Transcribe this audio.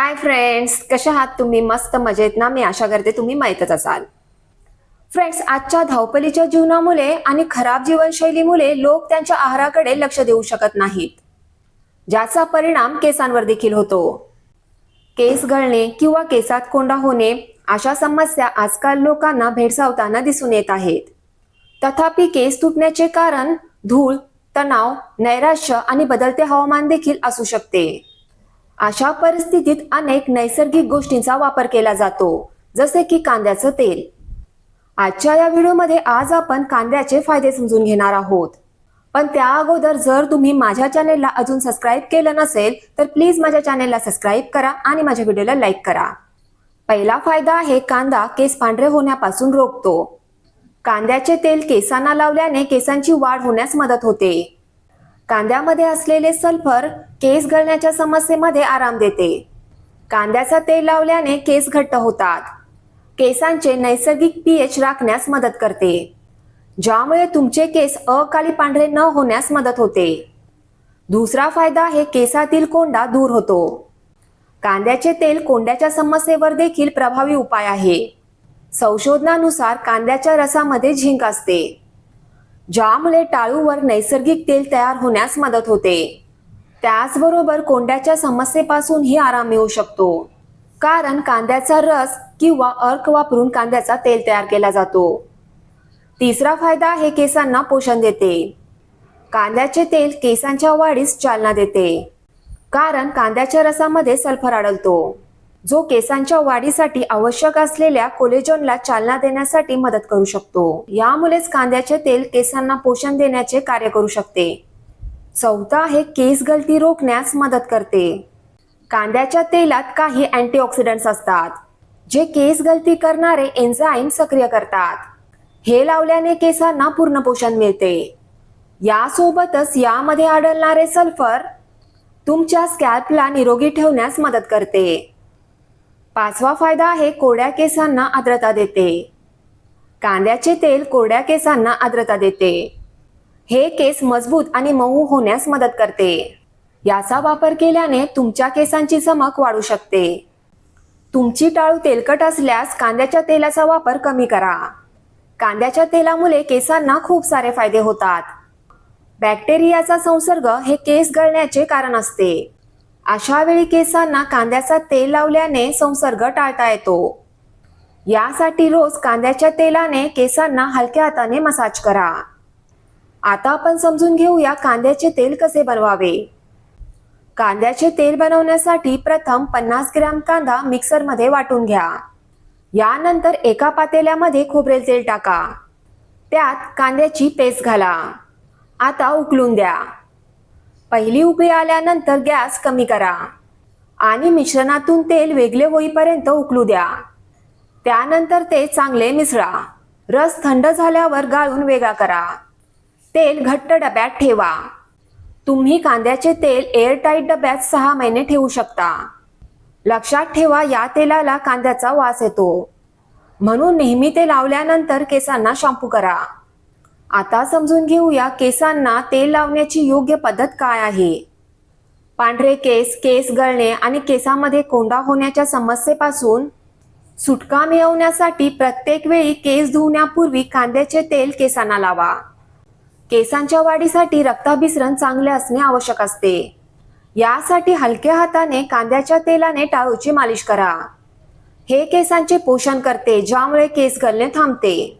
Hi friends कशा आहात तुम्ही? मस्त मजेत ना? मी आशा करते तुम्ही माहीतच असाल. फ्रेंड्स आजच्या धावपलीच्या जीवनामुळे आणि खराब जीवनशैलीमुळे लोक त्यांच्या आहाराकडे लक्ष देऊ शकत नाहीत. ज्याचा परिणाम केसांवर देखील होतो. केस गळणे किंवा केसात कोंडा होणे अशा समस्या आजकाल लोकांना भेडसावताना दिसून येत आहेत. तथापि केस तुटण्याचे कारण धूळ तणाव नैराश्य आणि बदलते हवामान देखील असू शकते. अशा परिस्थितीत अनेक नैसर्गिक गोष्टींचा वापर केला जातो जसे की कांद्याचं तेल. आजच्या या व्हिडिओमध्ये आज आपण कांद्याचे फायदे समजून घेणार आहोत. पण त्या अगोदर जर तुम्ही माझ्या चॅनेलला अजून सबस्क्राईब केलं नसेल तर प्लीज माझ्या चॅनेलला सबस्क्राईब करा आणि माझ्या व्हिडिओला लाईक करा. पहिला फायदा आहे कांदा केस पांढरे होण्यापासून रोखतो. कांद्याचे तेल केसांना लावल्याने केसांची वाढ होण्यास मदत होते. कांद्यामध्ये असलेले सल्फर केस गळण्याच्या समस्येमध्ये आराम देते. कांद्याचा तेल लावल्याने केस घट्ट होतात. केसांचे नैसर्गिक पीएच राखण्यास मदत करते. ज्यामुळे तुमचे केस अकाली पांढरे न होण्यास मदत होते. दुसरा फायदा आहे केसातील कोंडा दूर होतो. कांद्याचे तेल कोंड्याच्या समस्येवर देखील प्रभावी उपाय आहे. संशोधनानुसार कांद्याच्या रसामध्ये झिंक असते. ज्यामुळे टाळूवर नैसर्गिक तेल तयार होण्यास मदत होते. त्याचबरोबर कोंड्याच्या समस्येपासूनही आराम मिळू शकतो. कारण कांद्याचा रस किंवा अर्क वापरून कांद्याचा तेल तयार केला जातो. तिसरा फायदा हे केसांना पोषण देते. कांद्याचे तेल केसांच्या वाढीस चालना देते. कारण कांद्याच्या रसामध्ये सल्फर आढळतो. जो केसांच्या वाढीसाठी आवश्यक असलेल्या कोलेजनला चालना देण्यासाठी मदत करू शकतो. यामुळेच कांद्याचे तेल केसांना पोषण देण्याचे कार्य करू शकते. चौथा आहे केस गळती रोखण्यास मदत करते. कांद्याच्या तेलात काही अँटीऑक्सिडंट्स असतात जे केस गळती करणारे एन्झाईम सक्रिय करतात. हे लावल्याने केसांना पूर्ण पोषण मिळते. यासोबतच यामध्ये आढळणारे सल्फर तुमच्या स्कॅल्पला निरोगी ठेवण्यास मदत करते. पाचवा फायदा आहे कोरड्या केसांना आर्द्रता देते. कांद्याचे तेल कोरड्या केसांना आर्द्रता देते. हे केस मजबूत आणि मऊ होण्यास मदत करते. याचा वापर केल्याने तुमच्या केसांची चमक वाढू शकते. तुमची टाळू तेलकट असल्यास कांद्याच्या तेलाचा वापर कमी करा. कांद्याच्या तेलामुळे केसांना खूप सारे फायदे होतात. बॅक्टेरियाचा संसर्ग हे केस गळण्याचे कारण असते. अशा वेळी केसांना कांद्याचा तेल लावल्याने संसर्ग टाळता येतो. यासाठी रोज कांद्याच्या तेलाने केसांना हलक्या हाताने मसाज करा. आता आपण समजून घेऊया कांद्याचे तेल कसे बनवावे. कांद्याचे तेल बनवण्यासाठी प्रथम पन्नास ग्रॅम कांदा मिक्सरमध्ये वाटून घ्या. यानंतर एका पातेल्यामध्ये खोबरेल तेल टाका. त्यात कांद्याची पेस्ट घाला. आता उकळून द्या. पहिली उकळी आल्यानंतर गॅस कमी करा. आणि मिश्रणातून तेल वेगळे होईपर्यंत उकळू द्या. त्यानंतर ते चांगले मिसळा. रस थंड झाल्यावर गाळून वेगळा करा. तेल घट्ट डब्यात ठेवा. तुम्ही कांद्याचे तेल एअरटाईट डब्यात सहा महिने ठेवू शकता. लक्षात ठेवा या तेलाला कांद्याचा वास येतो. म्हणून नेहमी ते लावल्यानंतर केसांना शॅम्पू करा. आता समजून घेऊया केसांना तेल लावण्याची योग्य पद्धत काय आहे. पांढरे केस केस गळणे आणि केसामध्ये कोंडा होण्याच्या समस्येपासून सुटका मिळवण्यासाठी प्रत्येक वेळी केस धुवण्यापूर्वी कांद्याचे तेल केसांना लावा. केसांच्या वाढीसाठी रक्ताभिसरण चांगले असणे आवश्यक असते. यासाठी हलक्या हाताने कांद्याच्या तेलाने टाळूची मालिश करा. हे केसांचे पोषण करते ज्यामुळे केस गळणे थांबते.